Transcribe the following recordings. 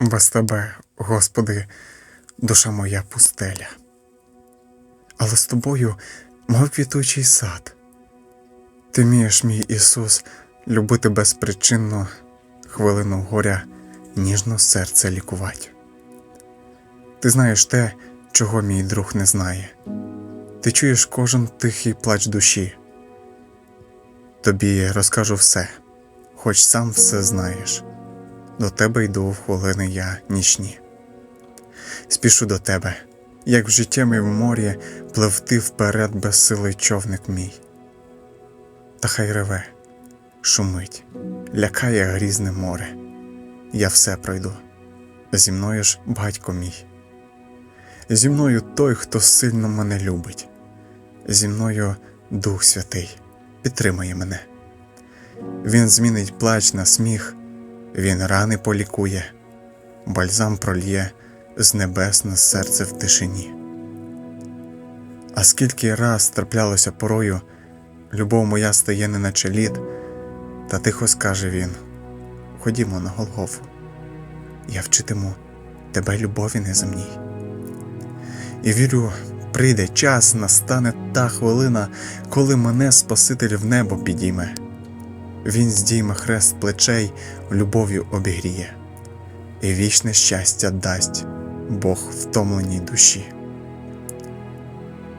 Без тебе, Господи, душа моя пустеля. Але з тобою, мов квітучий сад. Ти вмієш, мій Ісус, любити безпричинно, хвилину горя, ніжно серце лікувати. Ти знаєш те, чого мій друг не знає. Ти чуєш кожен тихий плач душі. Тобі розкажу все, хоч сам все знаєш. До тебе йду в хвилини я нічні. Спішу до тебе, як в життємі в морі пливти вперед безсилий човник мій. Та хай реве, шумить, лякає грізне море. Я все пройду. Зі мною ж батько мій. Зі мною той, хто сильно мене любить. Зі мною Дух Святий підтримає мене. Він змінить плач на сміх, він рани полікує, бальзам прольє з небес на серце в тишині. А скільки раз траплялося порою, любов моя стає неначе лід, та тихо скаже він: Ходімо на Голгофу, я вчитиму тебе любові неземній. І вірю, прийде час, настане та хвилина, коли мене Спаситель в небо підійме. Він здійме хрест плечей, любов'ю обігріє, і вічне щастя дасть Бог втомленій душі.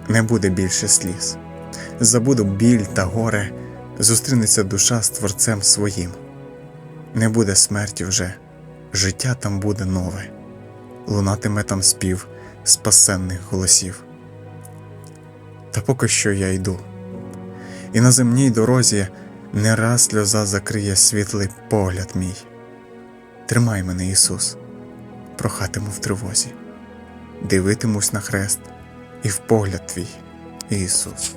Не буде більше сліз, забуду біль та горе, зустрінеться душа з Творцем своїм. Не буде смерті вже, життя там буде нове, лунатиме там спів спасенних голосів. Та поки що я йду, і на земній дорозі не раз сльоза закриє світлий погляд мій. Тримай мене, Ісус, прохатиму в тривозі, дивитимусь на хрест і в погляд твій, Ісус.